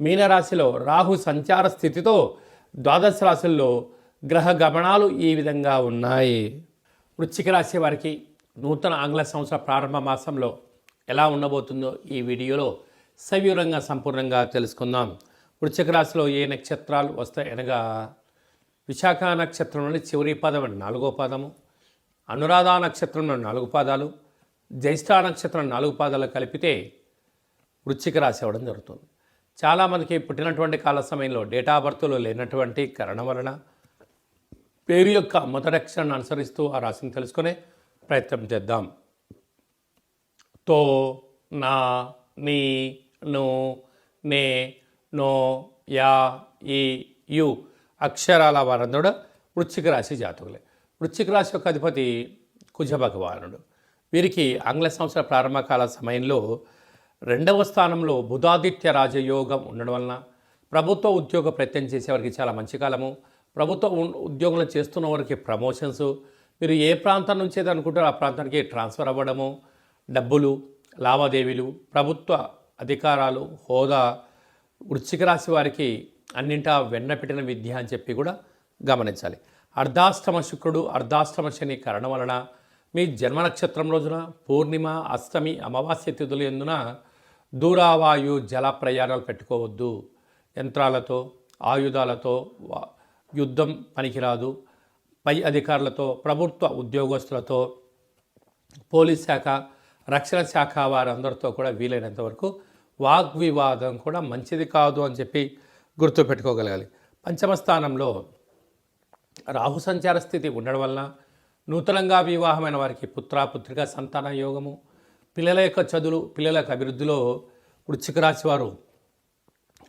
మీనరాశిలో రాహు సంచార స్థితితో ద్వాదశ రాశుల్లో గ్రహ గమనాలు ఈ విధంగా ఉన్నాయి. వృశ్చిక రాశి వారికి నూతన ఆంగ్ల సంవత్సర ప్రారంభ మాసంలో ఎలా ఉండబోతుందో ఈ వీడియోలో సవివరంగా సంపూర్ణంగా తెలుసుకుందాం. వృశ్చిక రాశిలో ఏ నక్షత్రాలు వస్తాయనగా విశాఖ నక్షత్రంలోని చివరి పదం అంటే నాలుగో పదము అనురాధ నక్షత్రంలో నాలుగు పాదాలు జ్యేష్ఠ నక్షత్రం నాలుగు పాదాలు కలిపితే వృశ్చిక రాశి అవ్వడం జరుగుతుంది. చాలామందికి పుట్టినటువంటి కాల సమయంలో డేటా బర్త్లో లేనటువంటి కారణం వలన పేరు యొక్క మొదటక్షరాన్ని అనుసరిస్తూ ఆ రాశిని తెలుసుకునే ప్రయత్నం చేద్దాం. తో నా నీ ను నే నో యా ఈ యు అక్షరాల వారందరూ వృశ్చిక రాశి జాతకులే. వృశ్చిక రాశి యొక్క అధిపతి కుజ భగవానుడు. వీరికి ఆంగ్ల సంవత్సర ప్రారంభకాల సమయంలో రెండవ స్థానంలో బుధాదిత్య రాజయోగం ఉండడం వలన ప్రభుత్వ ఉద్యోగ ప్రయత్నం చేసేవారికి చాలా మంచి కాలము. ప్రభుత్వ ఉ- ఉద్యోగులు చేస్తున్న వారికి ప్రమోషన్స్. మీరు ఏ ప్రాంతం నుంచి అయితే అనుకుంటారో ఆ ప్రాంతానికి ట్రాన్స్ఫర్ అవ్వడము. డబ్బులు లావాదేవీలు ప్రభుత్వ అధికారాలు హోదా వృశ్చిక రాశి వారికి అన్నింటా వెన్న పెట్టిన విద్య అని చెప్పి కూడా గమనించాలి. అర్ధాష్టమ శుక్రుడు అర్ధాష్టమ శని కారణం వలన మీ జన్మ నక్షత్రం రోజున పూర్ణిమ అష్టమి అమావాస్య తిథులు ఎందున దూరావాయు జల ప్రయాణాలు పెట్టుకోవద్దు. యంత్రాలతో ఆయుధాలతో యుద్ధం పనికిరాదు. పై అధికారులతో ప్రభుత్వ ఉద్యోగస్తులతో పోలీస్ శాఖ రక్షణ శాఖ వారందరితో కూడా వీలైనంత వరకు వాగ్వివాదం కూడా మంచిది కాదు అని చెప్పి గుర్తుపెట్టుకోగలగాలి. పంచమ స్థానంలో రాహు సంచార స్థితి ఉండడం వలన నూతనంగా వివాహమైన వారికి పుత్ర పుత్రిక సంతాన యోగము పిల్లల యొక్క చదువులు పిల్లల యొక్క అభివృద్ధిలో వృచ్చిక రాశి వారు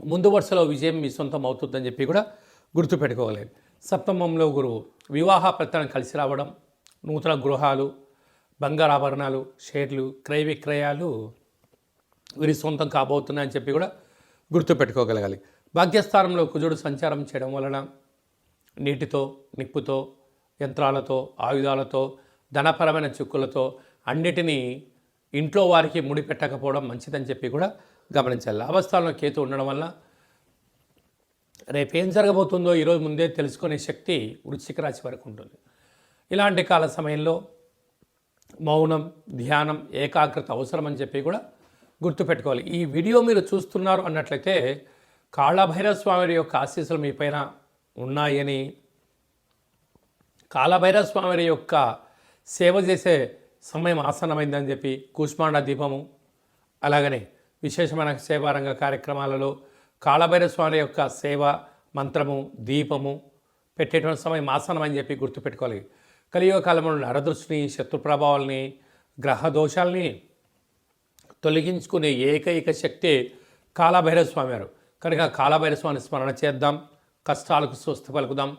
ముందు వరుసలో విజయం మీ సొంతం అవుతుందని చెప్పి కూడా గుర్తుపెట్టుకోగలేదు సప్తమంలో గురువు వివాహ ప్రయత్నం కలిసి రావడం నూతన గృహాలు బంగారు ఆభరణాలు షేర్లు క్రయ విక్రయాలు వీరి సొంతం కాబోతున్నాయని చెప్పి కూడా గుర్తుపెట్టుకోగలగాలి. భాగ్యస్థానంలో కుజుడు సంచారం చేయడం వలన నీటితో నిప్పుతో యంత్రాలతో ఆయుధాలతో ధనపరమైన చిక్కులతో అన్నిటినీ ఇంట్లో వారికి ముడి పెట్టకపోవడం మంచిదని చెప్పి కూడా గమనించాలి. లాభస్థానంలో కేతు ఉండడం వల్ల రేపేం జరగబోతుందో ఈరోజు ముందే తెలుసుకునే శక్తి వృశ్చిక రాశి వరకు ఉంటుంది. ఇలాంటి కాల సమయంలో మౌనం ధ్యానం ఏకాగ్రత అవసరం అని చెప్పి కూడా గుర్తుపెట్టుకోవాలి. ఈ వీడియో మీరు చూస్తున్నారు అన్నట్లయితే కాళభైరవ స్వామి యొక్క ఆశీస్సులు మీ పైన ఉన్నాయని కాళభైరవ స్వామి యొక్క సేవ చేసే సమయం ఆసన్నమైందని చెప్పి కూష్మాండ దీపము అలాగనే విశేషమైన సేవారంగ కార్యక్రమాలలో కాళభైర స్వామి యొక్క సేవ మంత్రము దీపము పెట్టేటువంటి సమయం ఆసనం అని చెప్పి గుర్తుపెట్టుకోవాలి. కలియుగ కాలంలో నరదృష్టిని శత్రు ప్రభావాలని గ్రహ దోషాల్ని తొలగించుకునే ఏకైక శక్తి కాలభైరవ స్వామి వారు. కనుక కాలభైరవ స్వామిని స్మరణ చేద్దాం కష్టాలకు స్వస్థ పలుకుదాం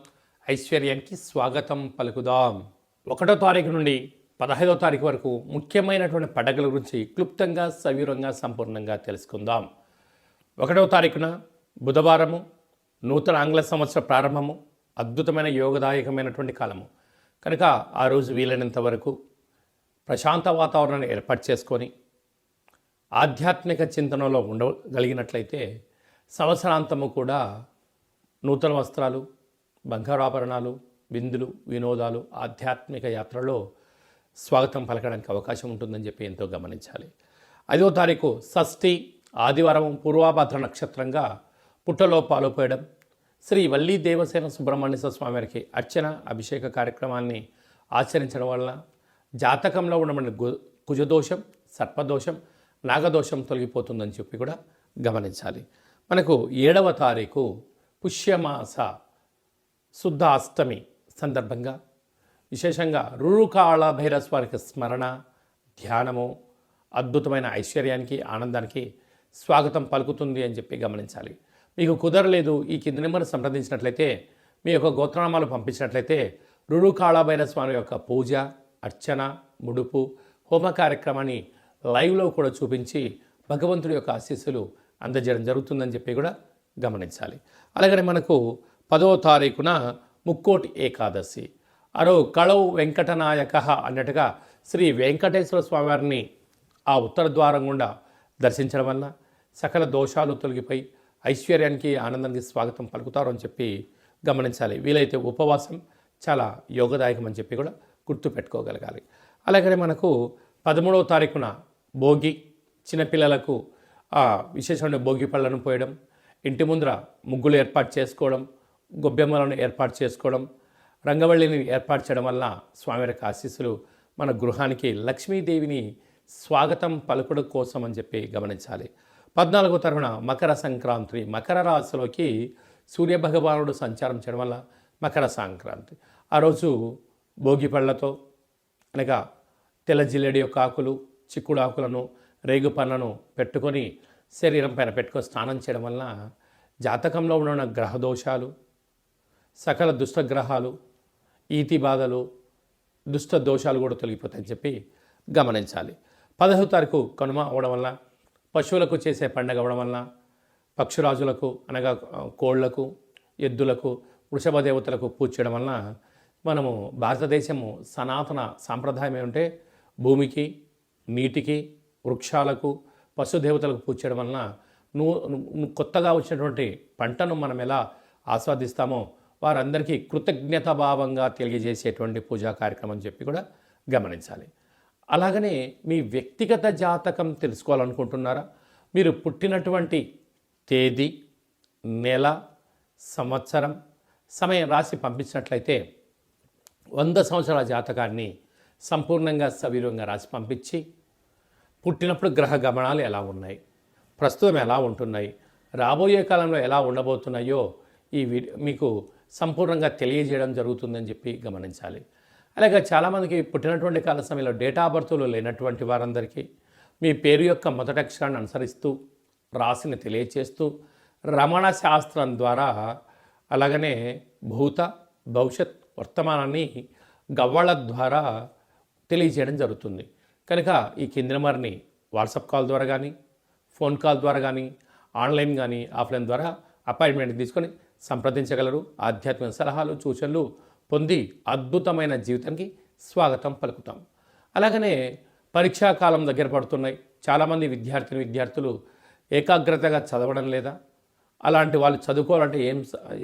ఐశ్వర్యానికి స్వాగతం పలుకుదాం. ఒకటో తారీఖు నుండి పదహైదో తారీఖు వరకు ముఖ్యమైనటువంటి పండగల గురించి క్లుప్తంగా సవివరంగా సంపూర్ణంగా తెలుసుకుందాం. ఒకటవ తారీఖున బుధవారము నూతన ఆంగ్ల సంవత్సర ప్రారంభము అద్భుతమైన యోగదాయకమైనటువంటి కాలము. కనుక ఆ రోజు వీలైనంత వరకు ప్రశాంత వాతావరణాన్ని ఏర్పాటు చేసుకొని ఆధ్యాత్మిక చింతనలో ఉండగలిగినట్లయితే సంవత్సరాంతము కూడా నూతన వస్త్రాలు బంగారాభరణాలు విందులు వినోదాలు ఆధ్యాత్మిక యాత్రలో స్వాగతం పలకడానికి అవకాశం ఉంటుందని చెప్పి ఎంతో గమనించాలి. ఐదో తారీఖు షష్ఠి ఆదివారం పూర్వాభద్ర నక్షత్రంగా పుట్టలో పాలుపోయడం. శ్రీ వల్లీ దేవసేన సుబ్రహ్మణ్య స్వామి వారికి అర్చన అభిషేక కార్యక్రమాన్ని ఆచరించడం వలన జాతకంలో ఉండబడిన గు కుజదోషం సర్పదోషం నాగదోషం తొలగిపోతుందని చెప్పి కూడా గమనించాలి. మనకు ఏడవ తారీఖు పుష్యమాస శుద్ధ అష్టమి సందర్భంగా విశేషంగా రురుకాళ భైరస్వారికి స్మరణ ధ్యానము అద్భుతమైన ఐశ్వర్యానికి ఆనందానికి స్వాగతం పలుకుతుంది అని చెప్పి గమనించాలి. మీకు కుదరలేదు ఈ కింది నెంబర్ సంప్రదించినట్లయితే మీ యొక్క గోత్రనామాలు పంపించినట్లయితే రురుకాళభైర స్వామి యొక్క పూజ అర్చన ముడుపు హోమ కార్యక్రమాన్ని లైవ్లో కూడా చూపించి భగవంతుడి యొక్క ఆశీస్సులు అందజేయడం జరుగుతుందని చెప్పి కూడా గమనించాలి. అలాగనే మనకు పదవ తారీఖున ముక్కోటి ఏకాదశి. అరో కళవు వెంకటనాయక అన్నట్టుగా శ్రీ వెంకటేశ్వర స్వామివారిని ఆ ఉత్తర ద్వారం గుండా దర్శించడం వల్ల సకల దోషాలు తొలగిపోయి ఐశ్వర్యానికి ఆనందానికి స్వాగతం పలుకుతారు అని చెప్పి గమనించాలి. వీలైతే ఉపవాసం చాలా యోగదాయకం అని చెప్పి కూడా గుర్తుపెట్టుకోగలగాలి అలాగనే మనకు పదమూడవ తారీఖున భోగి చిన్నపిల్లలకు ఆ విశేషమైన భోగి పళ్ళను పోయడం ఇంటి ముందర ముగ్గులు ఏర్పాటు చేసుకోవడం గొబ్బెమ్మలను ఏర్పాటు చేసుకోవడం రంగవల్లిని ఏర్పాటు చేయడం వల్ల స్వామివారికి ఆశీస్సులు. మన గృహానికి లక్ష్మీదేవిని స్వాగతం పలుకుడు కోసం అని చెప్పి గమనించాలి. పద్నాలుగో తరఫున మకర సంక్రాంతి మకర రాశిలోకి సూర్యభగవానుడు సంచారం చేయడం వల్ల మకర సంక్రాంతి. ఆ రోజు భోగి పళ్ళతో అనగా తెల్ల జిల్లేడి యొక్క ఆకులు చిక్కుడు ఆకులను రేగు పళ్ళను పెట్టుకొని శరీరం పైన పెట్టుకొని స్నానం చేయడం వల్ల జాతకంలో ఉన్న గ్రహ దోషాలు సకల దుష్టగ్రహాలు ఈతి బాధలు దుష్ట దోషాలు కూడా తొలగిపోతాయని చెప్పి గమనించాలి. పదహో తారీఖు కనుమ అవడం వల్ల పశువులకు చేసే పండగ అవ్వడం వల్ల పక్షురాజులకు అనగా కోళ్ళకు ఎద్దులకు వృషభ దేవతలకు పూజ చేయడం వలన మనము భారతదేశము సనాతన సాంప్రదాయం ఏమంటే భూమికి నీటికి వృక్షాలకు పశుదేవతలకు పూజ చేయడం వలన నువ్వు నువ్వు కొత్తగా వచ్చినటువంటి పంటను మనం ఎలా ఆస్వాదిస్తామో వారందరికీ కృతజ్ఞత భావంగా తెలియజేసేటువంటి పూజా కార్యక్రమం చెప్పి కూడా గమనించాలి. అలాగనే మీ వ్యక్తిగత జాతకం తెలుసుకోవాలనుకుంటున్నారా? మీరు పుట్టినటువంటి తేదీ నెల సంవత్సరం సమయం రాసి పంపించినట్లయితే వంద సంవత్సరాల జాతకాన్ని సంపూర్ణంగా సవీరంగా రాసి పంపించి పుట్టినప్పుడు గ్రహ గమనాలు ఎలా ఉన్నాయి? ప్రస్తుతం ఎలా ఉంటున్నాయి? రాబోయే కాలంలో ఎలా ఉండబోతున్నాయో ఈ మీకు సంపూర్ణంగా తెలియజేయడం జరుగుతుందని చెప్పి గమనించాలి. అలాగే చాలామందికి పుట్టినటువంటి కాల సమయంలో డేటా బర్త్లో లేనటువంటి వారందరికీ మీ పేరు యొక్క మొదటి అక్షరాన్ని అనుసరిస్తూ రాశిని తెలియచేస్తూ రమణ శాస్త్రం ద్వారా అలాగనే భూత భవిష్యత్ వర్తమానాన్ని గవ్వళ ద్వారా తెలియజేయడం జరుగుతుంది. కనుక ఈ కింది నెంబర్ని వాట్సాప్ కాల్ ద్వారా కానీ ఫోన్ కాల్ ద్వారా కానీ ఆన్లైన్ కానీ ఆఫ్లైన్ ద్వారా అపాయింట్మెంట్ తీసుకొని సంప్రదించగలరు. ఆధ్యాత్మిక సలహాలు సూచనలు పొంది అద్భుతమైన జీవితానికి స్వాగతం పలుకుతాం. అలాగనే పరీక్షా కాలం దగ్గర పడుతున్నాయి. చాలామంది విద్యార్థిని విద్యార్థులు ఏకాగ్రతగా చదవడం లేదా అలాంటి వాళ్ళు చదువుకోవాలంటే ఏం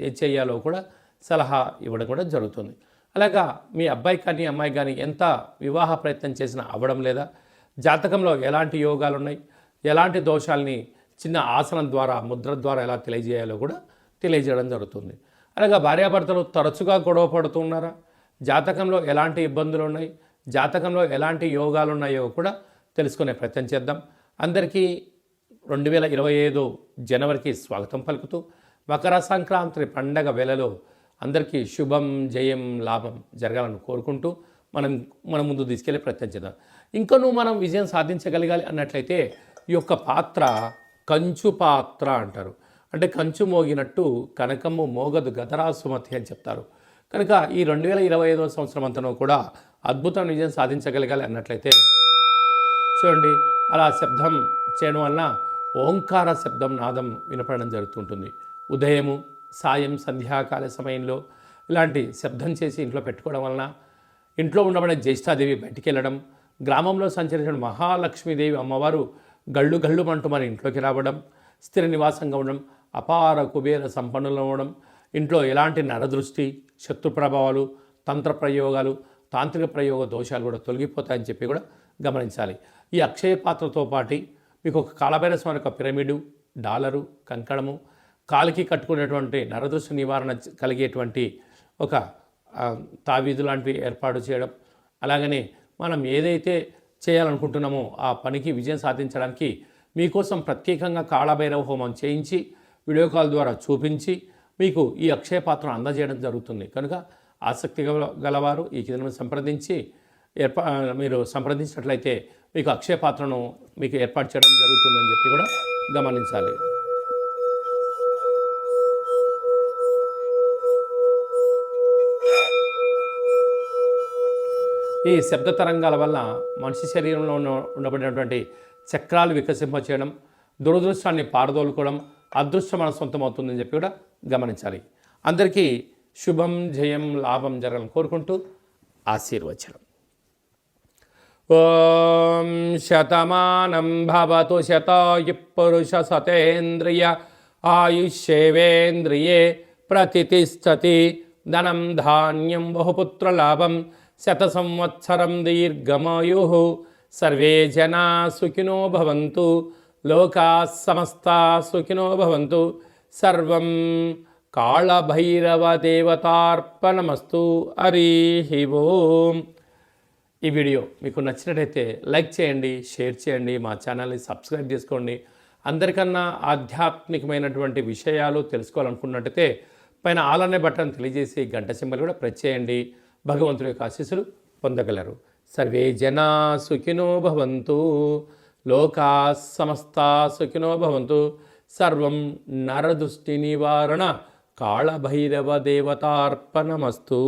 ఏం చేయాలో కూడా సలహా ఇవ్వడం కూడా జరుగుతుంది. అలాగా మీ అబ్బాయి కానీ అమ్మాయి కానీ ఎంత వివాహ ప్రయత్నం చేసినా అవ్వడం లేదా జాతకంలో ఎలాంటి యోగాలు ఉన్నాయి ఎలాంటి దోషాల్ని చిన్న ఆసనం ద్వారా ముద్ర ద్వారా ఎలా తెలియజేయాలో కూడా తెలియజేయడం జరుగుతుంది. అలాగే భార్యాభర్తలు తరచుగా గొడవ పడుతున్నారా జాతకంలో ఎలాంటి ఇబ్బందులు ఉన్నాయి? జాతకంలో ఎలాంటి యోగాలు ఉన్నాయో కూడా తెలుసుకునే ప్రయత్నం చేద్దాం. అందరికీ రెండు వేల ఇరవై ఐదు జనవరికి స్వాగతం పలుకుతూ మకర సంక్రాంతి పండగ వేళలో అందరికీ శుభం జయం లాభం జరగాలని కోరుకుంటూ మనం మన ముందు తీసుకెళ్ళే ప్రయత్నం చేద్దాం. ఇంకనూ మనం విజయం సాధించగలగాలి అన్నట్లయితే ఈ యొక్క పాత్ర కంచు పాత్ర అంటారు. అంటే కంచు మోగినట్టు కనకము మోగదు గదరాసుమతి అని చెప్తారు. కనుక ఈ రెండు వేల ఇరవై ఐదవ సంవత్సరం అంతనూ కూడా అద్భుతం విజయం సాధించగలగాలి అన్నట్లయితే చూడండి అలా శబ్దం చేయడం వలన ఓంకార శబ్దం నాదం వినపడడం జరుగుతుంటుంది. ఉదయము సాయం సంధ్యాకాల సమయంలో ఇలాంటి శబ్దం చేసి ఇంట్లో పెట్టుకోవడం వలన ఇంట్లో ఉండబడే జ్యేష్ఠాదేవి బయటికి వెళ్ళడం గ్రామంలో సంచరించిన మహాలక్ష్మీదేవి అమ్మవారు గళ్ళు గళ్ళు అంటూ మన ఇంట్లోకి రావడం స్థిర నివాసంగా ఉండడం అపార కుబేర సంపన్నులు అవ్వడం ఇంట్లో ఎలాంటి నరదృష్టి శత్రు ప్రభావాలు తంత్ర ప్రయోగాలు తాంత్రిక ప్రయోగ దోషాలు కూడా తొలగిపోతాయని చెప్పి కూడా గమనించాలి. ఈ అక్షయ పాత్రతో పాటు మీకు ఒక కాలభైర స్వామి యొక్క పిరమిడు డాలరు కంకణము కాలికి కట్టుకునేటువంటి నరదృష్టి నివారణ కలిగేటువంటి ఒక తావీదు లాంటివి ఏర్పాటు చేయడం అలాగనే మనం ఏదైతే చేయాలనుకుంటున్నామో ఆ పనికి విజయం సాధించడానికి మీకోసం ప్రత్యేకంగా కాళభైరవ హోమం చేయించి వీడియో కాల్ ద్వారా చూపించి మీకు ఈ అక్షయ పాత్రను అందజేయడం జరుగుతుంది. కనుక ఆసక్తి గల- గలవారు ఈ చిత్రం సంప్రదించి ఏర్పా మీరు సంప్రదించినట్లయితే మీకు అక్షయ పాత్రను మీకు ఏర్పాటు చేయడం జరుగుతుందని చెప్పి కూడా గమనించాలి. ఈ శబ్ద తరంగాల వల్ల మనిషి శరీరంలో ఉన్న ఉండబడినటువంటి చక్రాలు వికసింపచేయడం దురదృష్టాన్ని పారదోలుకోవడం అదృష్టం మన సొంతం అవుతుందని చెప్పి కూడా గమనించాలి. అందరికీ శుభం జయం లాభం జరగాలని కోరుకుంటూ ఆశీర్వచనం. ఓం శతమానం భవతు శతాయు పురుష సతేంద్రియ ఆయుష్యేవేంద్రియే ప్రతిష్టతి ధనం ధాన్యం బహుపుత్రలాభం శత సంవత్సరం దీర్ఘమాయు. సర్వే జనా సుఖినో భవంతు. లోకా సమస్త సుఖినో భవంతు. సర్వం కాళభైరవ దేవతార్పణమస్తు హరి ఓం. ఈ వీడియో మీకు నచ్చినట్టయితే లైక్ చేయండి షేర్ చేయండి మా ఛానల్ని సబ్స్క్రైబ్ చేసుకోండి. అందరికన్నా ఆధ్యాత్మికమైనటువంటి విషయాలు తెలుసుకోవాలనుకున్నట్టయితే పైన ఆలనే బట్టను బటన్ తెలియజేసి గంట సింబల్ కూడా ప్రెస్ చేయండి. భగవంతుడి యొక్క ఆశీస్సులు పొందగలరు. సర్వే జనా సుఖినో భవంతు. లోకా సమస్త సుఖినో భవంతు. సర్వం నరదృష్టి నివారణ. కాళభైరవ దేవతార్పణమస్తు.